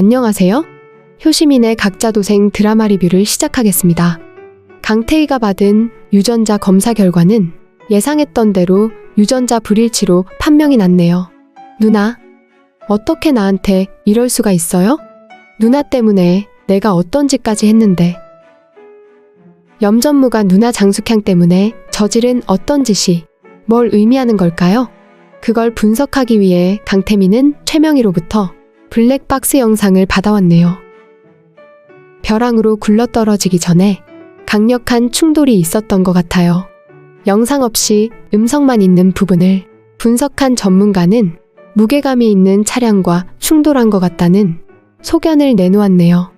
안녕하세요. 효시민의 각자 도생 드라마 리뷰를 시작하겠습니다. 강태희가 받은 유전자 검사 결과는 예상했던 대로 유전자 불일치로 판명이 났네요. 누나, 어떻게 나한테 이럴 수가 있어요? 누나 때문에 내가 어떤 짓까지 했는데. 염전무가 누나 장숙향 때문에 저지른 어떤 짓이 뭘 의미하는 걸까요? 그걸 분석하기 위해 강태민은 최명희로부터 블랙박스 영상을 받아왔네요. 벼랑으로 굴러떨어지기 전에 강력한 충돌이 있었던 것 같아요. 영상 없이 음성만 있는 부분을 분석한 전문가는 무게감이 있는 차량과 충돌한 것 같다는 소견을 내놓았네요.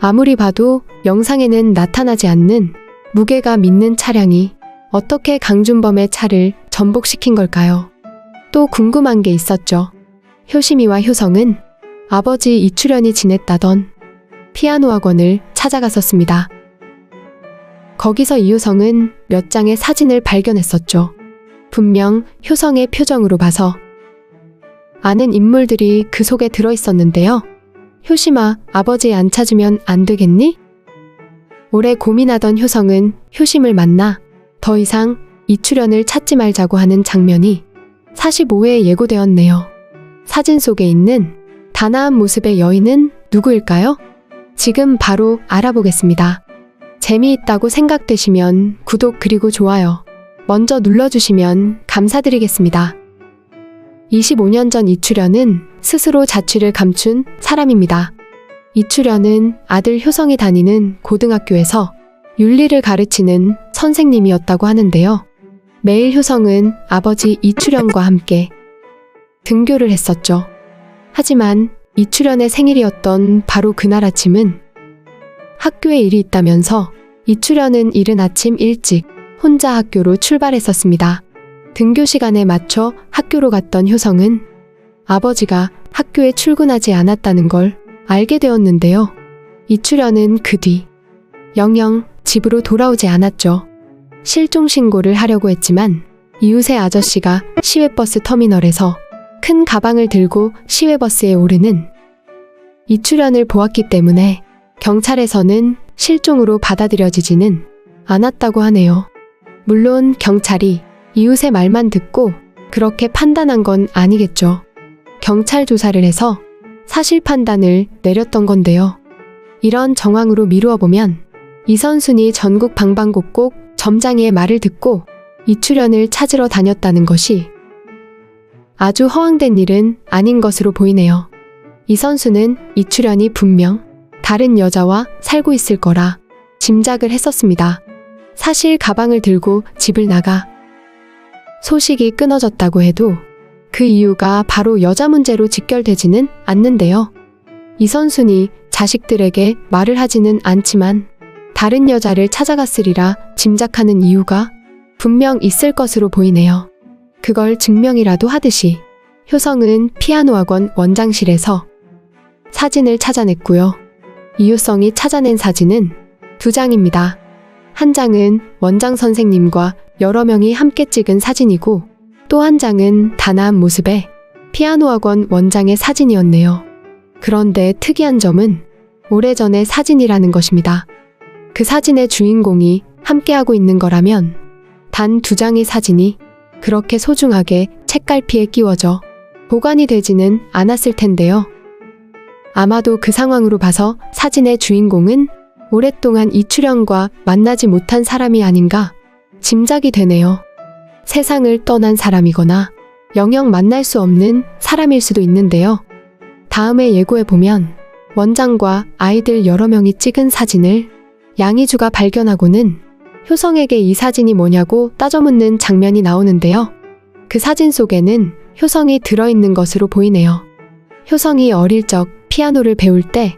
아무리 봐도 영상에는 나타나지 않는 무게감 있는 차량이 어떻게 강준범의 차를 전복시킨 걸까요? 또 궁금한 게 있었죠. 효심이와 효성은 아버지 이출연이 지냈다던 피아노 학원을 찾아갔었습니다. 거기서 이효성은 몇 장의 사진을 발견했었죠. 분명 효성의 표정으로 봐서 아는 인물들이 그 속에 들어 있었는데요. 효심아, 아버지 안 찾으면 안 되겠니? 오래 고민하던 효성은 효심을 만나 더 이상 이출연을 찾지 말자고 하는 장면이 45회에 예고되었네요. 사진 속에 있는 단아한 모습의 여인은 누구일까요? 지금 바로 알아보겠습니다. 재미있다고 생각되시면 구독 그리고 좋아요 먼저 눌러주시면 감사드리겠습니다. 25년 전 이출연은 스스로 자취를 감춘 사람입니다. 이출연은 아들 효성이 다니는 고등학교에서 윤리를 가르치는 선생님이었다고 하는데요. 매일 효성은 아버지 이출연과 함께 등교를 했었죠. 하지만 이출연의 생일이었던 바로 그날 아침은 학교에 일이 있다면서 이출연은 이른 아침 일찍 혼자 학교로 출발했었습니다. 등교 시간에 맞춰 학교로 갔던 효성은 아버지가 학교에 출근하지 않았다는 걸 알게 되었는데요. 이출연은 그 뒤 영영 집으로 돌아오지 않았죠. 실종 신고를 하려고 했지만 이웃의 아저씨가 시외버스 터미널에서 큰 가방을 들고 시외버스에 오르는 이출연을 보았기 때문에 경찰에서는 실종으로 받아들여지지는 않았다고 하네요. 물론 경찰이 이웃의 말만 듣고 그렇게 판단한 건 아니겠죠. 경찰 조사를 해서 사실 판단을 내렸던 건데요. 이런 정황으로 미루어 보면 이선순이 전국 방방곡곡 점장이의 말을 듣고 이출연을 찾으러 다녔다는 것이 아주 허황된 일은 아닌 것으로 보이네요. 이 선수는 이출연이 분명 다른 여자와 살고 있을 거라 짐작을 했었습니다. 사실 가방을 들고 집을 나가 소식이 끊어졌다고 해도 그 이유가 바로 여자 문제로 직결되지는 않는데요. 이선순이 자식들에게 말을 하지는 않지만 다른 여자를 찾아갔으리라 짐작하는 이유가 분명 있을 것으로 보이네요. 그걸 증명이라도 하듯이 효성은 피아노 학원 원장실에서 사진을 찾아냈고요. 이유성이 찾아낸 사진은 두 장입니다. 한 장은 원장 선생님과 여러 명이 함께 찍은 사진이고 또 한 장은 단아한 모습의 피아노 학원 원장의 사진이었네요. 그런데 특이한 점은 오래전의 사진이라는 것입니다. 그 사진의 주인공이 함께하고 있는 거라면 단 두 장의 사진이 그렇게 소중하게 책갈피에 끼워져 보관이 되지는 않았을 텐데요. 아마도 그 상황으로 봐서 사진의 주인공은 오랫동안 이출연과 만나지 못한 사람이 아닌가 짐작이 되네요. 세상을 떠난 사람이거나 영영 만날 수 없는 사람일 수도 있는데요. 다음에 예고해 보면 원장과 아이들 여러 명이 찍은 사진을 양희주가 발견하고는 효성에게 이 사진이 뭐냐고 따져 묻는 장면이 나오는데요. 그 사진 속에는 효성이 들어있는 것으로 보이네요. 효성이 어릴 적 피아노를 배울 때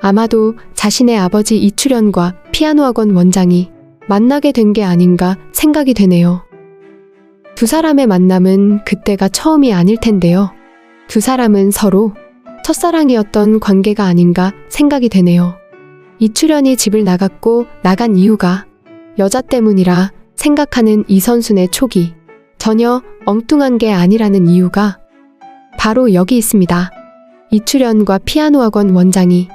아마도 자신의 아버지 이출연과 피아노 학원 원장이 만나게 된 게 아닌가 생각이 되네요. 두 사람의 만남은 그때가 처음이 아닐 텐데요. 두 사람은 서로 첫사랑이었던 관계가 아닌가 생각이 되네요. 이출연이 집을 나갔고 나간 이유가 여자 때문이라 생각하는 이선순의 촉이 전혀 엉뚱한 게 아니라는 이유가 바로 여기 있습니다. 이출연과 피아노 학원 원장이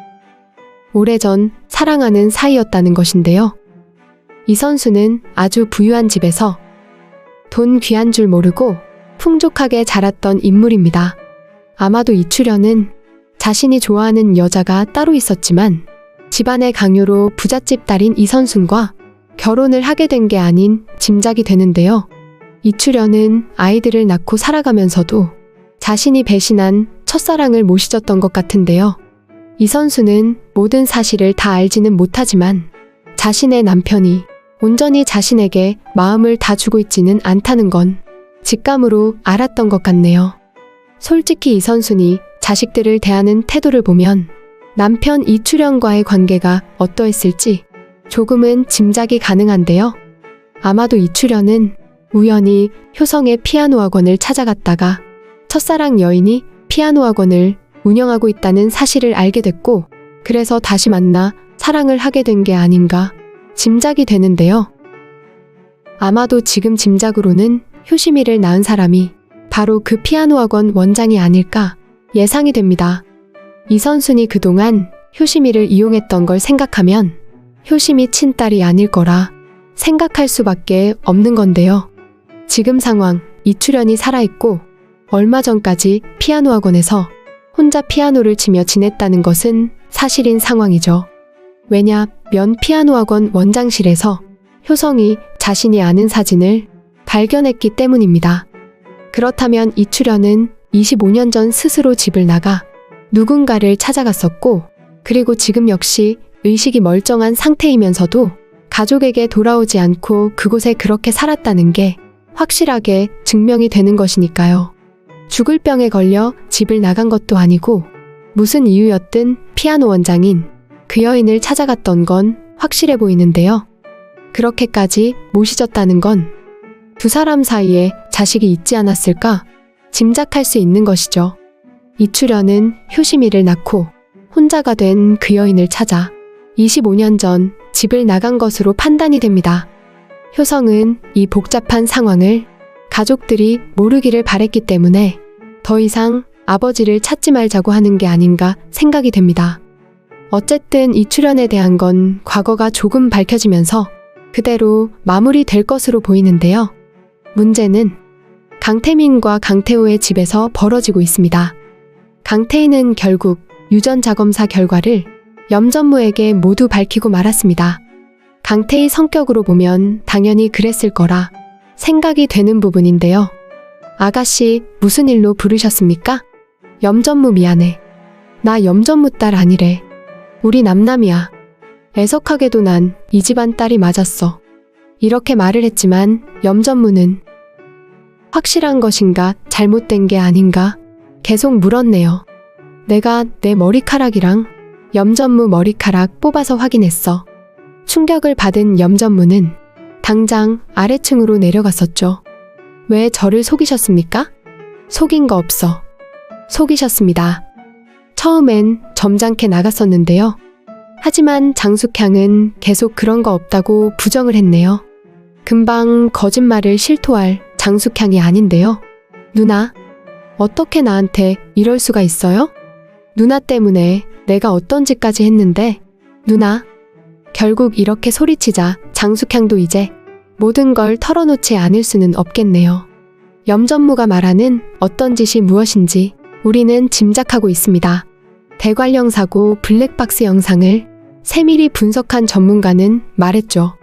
오래전 사랑하는 사이였다는 것인데요. 이 선수는 아주 부유한 집에서 돈 귀한 줄 모르고 풍족하게 자랐던 인물입니다. 아마도 이출연은 자신이 좋아하는 여자가 따로 있었지만 집안의 강요로 부잣집 딸인 이선순과 결혼을 하게 된 게 아닌 짐작이 되는데요. 이출연은 아이들을 낳고 살아가면서도 자신이 배신한 첫사랑을 모시졌던 것 같은데요. 이 선수는 모든 사실을 다 알지는 못하지만 자신의 남편이 온전히 자신에게 마음을 다 주고 있지는 않다는 건 직감으로 알았던 것 같네요. 솔직히 이 선순이 자식들을 대하는 태도를 보면 남편 이출연과의 관계가 어떠했을지 조금은 짐작이 가능한데요. 아마도 이출연은 우연히 효성의 피아노 학원을 찾아갔다가 첫사랑 여인이 피아노 학원을 운영하고 있다는 사실을 알게 됐고, 그래서 다시 만나 사랑을 하게 된 게 아닌가 짐작이 되는데요. 아마도 지금 짐작으로는 효심이를 낳은 사람이 바로 그 피아노 학원 원장이 아닐까 예상이 됩니다. 이선순이 그동안 효심이를 이용했던 걸 생각하면 효심이 친 딸이 아닐 거라 생각할 수밖에 없는 건데요. 지금 상황, 이출연이 살아있고 얼마 전까지 피아노 학원에서 혼자 피아노를 치며 지냈다는 것은 사실인 상황이죠. 왜냐 면 피아노 학원 원장실에서 효성이 자신이 아는 사진을 발견했기 때문입니다. 그렇다면 이출연은 25년 전 스스로 집을 나가 누군가를 찾아갔었고, 그리고 지금 역시 의식이 멀쩡한 상태이면서도 가족에게 돌아오지 않고 그곳에 그렇게 살았다는 게 확실하게 증명이 되는 것이니까요. 죽을 병에 걸려 집을 나간 것도 아니고 무슨 이유였든 피아노 원장인 그 여인을 찾아갔던 건 확실해 보이는데요. 그렇게까지 모시졌다는 건 두 사람 사이에 자식이 있지 않았을까 짐작할 수 있는 것이죠. 이출연은 효심이를 낳고 혼자가 된 그 여인을 찾아 25년 전 집을 나간 것으로 판단이 됩니다. 효성은 이 복잡한 상황을 가족들이 모르기를 바랬기 때문에 더 이상 아버지를 찾지 말자고 하는 게 아닌가 생각이 됩니다. 어쨌든 이 출연에 대한 건 과거가 조금 밝혀지면서 그대로 마무리될 것으로 보이는데요. 문제는 강태민과 강태호의 집에서 벌어지고 있습니다. 강태희는 결국 유전자 검사 결과를 염전무에게 모두 밝히고 말았습니다. 강태희 성격으로 보면 당연히 그랬을 거라 생각이 되는 부분인데요. 아가씨, 무슨 일로 부르셨습니까? 염전무 미안해. 나 염전무 딸 아니래. 우리 남남이야. 애석하게도 난 이 집안 딸이 맞았어. 이렇게 말을 했지만 염전무는 확실한 것인가 잘못된 게 아닌가 계속 물었네요. 내가 내 머리카락이랑 염전무 머리카락 뽑아서 확인했어. 충격을 받은 염전무는 당장 아래층으로 내려갔었죠. 왜 저를 속이셨습니까? 속인 거 없어. 속이셨습니다. 처음엔 점잖게 나갔었는데요. 하지만 장숙향은 계속 그런 거 없다고 부정을 했네요. 금방 거짓말을 실토할 장숙향이 아닌데요. 누나, 어떻게 나한테 이럴 수가 있어요? 누나 때문에 내가 어떤 짓까지 했는데, 누나, 결국 이렇게 소리치자 장숙향도 이제 모든 걸 털어놓지 않을 수는 없겠네요. 염전무가 말하는 어떤 짓이 무엇인지 우리는 짐작하고 있습니다. 대관령 사고 블랙박스 영상을 세밀히 분석한 전문가는 말했죠.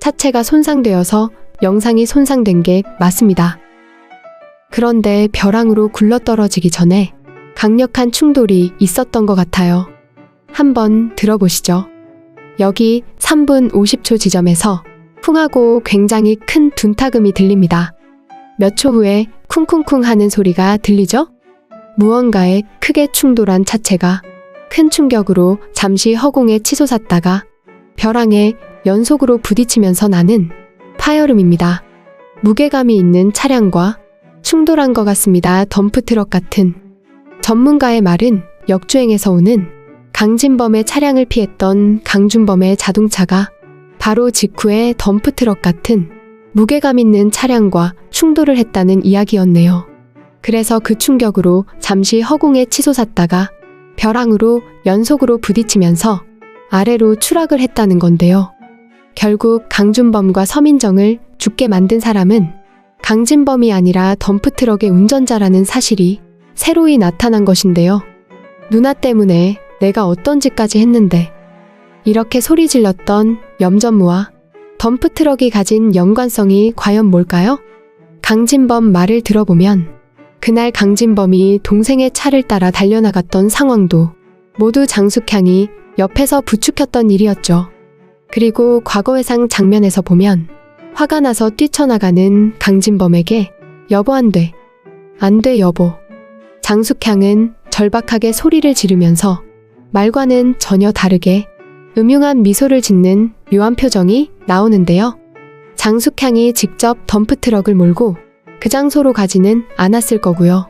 차체가 손상되어서 영상이 손상된 게 맞습니다. 그런데 벼랑으로 굴러떨어지기 전에 강력한 충돌이 있었던 것 같아요. 한번 들어보시죠. 여기 3분 50초 지점에서 쿵하고 굉장히 큰 둔타금이 들립니다. 몇 초 후에 쿵쿵쿵 하는 소리가 들리죠? 무언가에 크게 충돌한 차체가 큰 충격으로 잠시 허공에 치솟았다가 벼랑에 연속으로 부딪히면서 나는 파열음입니다. 무게감이 있는 차량과 충돌한 것 같습니다. 덤프트럭 같은. 전문가의 말은 역주행에서 오는 강진범의 차량을 피했던 강준범의 자동차가 바로 직후에 덤프트럭 같은 무게감 있는 차량과 충돌을 했다는 이야기였네요. 그래서 그 충격으로 잠시 허공에 치솟았다가 벼랑으로 연속으로 부딪히면서 아래로 추락을 했다는 건데요. 결국 강준범과 서민정을 죽게 만든 사람은 강진범이 아니라 덤프트럭의 운전자라는 사실이 새로이 나타난 것인데요. 누나 때문에 내가 어떤 짓까지 했는데 이렇게 소리 질렀던 염전무와 덤프트럭이 가진 연관성이 과연 뭘까요? 강진범 말을 들어보면 그날 강진범이 동생의 차를 따라 달려나갔던 상황도 모두 장숙향이 옆에서 부추켰던 일이었죠. 그리고 과거회상 장면에서 보면 화가 나서 뛰쳐나가는 강진범에게 여보 안 돼. 안 돼 여보. 장숙향은 절박하게 소리를 지르면서 말과는 전혀 다르게 음흉한 미소를 짓는 묘한 표정이 나오는데요. 장숙향이 직접 덤프트럭을 몰고 그 장소로 가지는 않았을 거고요.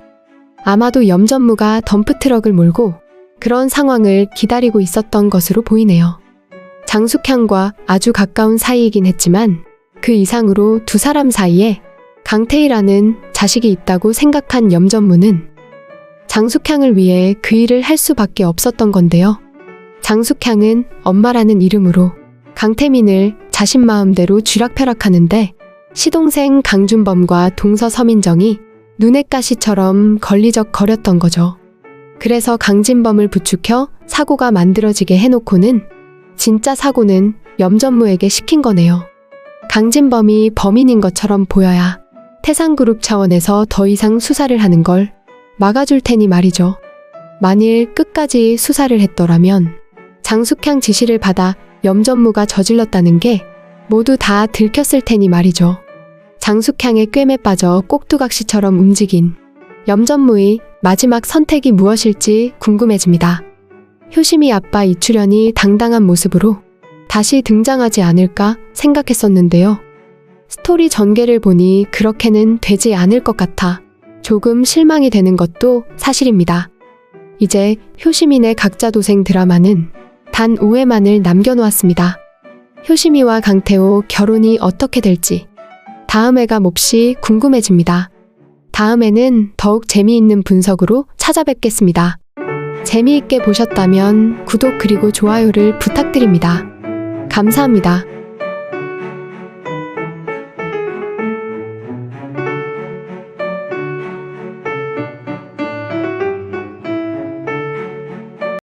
아마도 염전무가 덤프트럭을 몰고 그런 상황을 기다리고 있었던 것으로 보이네요. 장숙향과 아주 가까운 사이이긴 했지만 그 이상으로 두 사람 사이에 강태희라는 자식이 있다고 생각한 염전무는 장숙향을 위해 그 일을 할 수밖에 없었던 건데요. 장숙향은 엄마라는 이름으로 강태민을 자신 마음대로 쥐락펴락하는데 시동생 강준범과 동서 서민정이 눈엣 가시처럼 걸리적 거렸던 거죠. 그래서 강진범을 부추겨 사고가 만들어지게 해놓고는 진짜 사고는 염전무에게 시킨 거네요. 강진범이 범인인 것처럼 보여야 태상그룹 차원에서 더 이상 수사를 하는 걸 막아줄 테니 말이죠. 만일 끝까지 수사를 했더라면 장숙향 지시를 받아 염전무가 저질렀다는 게 모두 다 들켰을 테니 말이죠. 장숙향의 꿰매 빠져 꼭두각시처럼 움직인 염전무의 마지막 선택이 무엇일지 궁금해집니다. 효심이 아빠 이출연이 당당한 모습으로 다시 등장하지 않을까 생각했었는데요. 스토리 전개를 보니 그렇게는 되지 않을 것 같아 조금 실망이 되는 것도 사실입니다. 이제 효시민의 각자 도생 드라마는 단 5회만을 남겨놓았습니다. 효시미와 강태호 결혼이 어떻게 될지 다음 회가 몹시 궁금해집니다. 다음에는 더욱 재미있는 분석으로 찾아뵙겠습니다. 재미있게 보셨다면 구독 그리고 좋아요를 부탁드립니다. 감사합니다.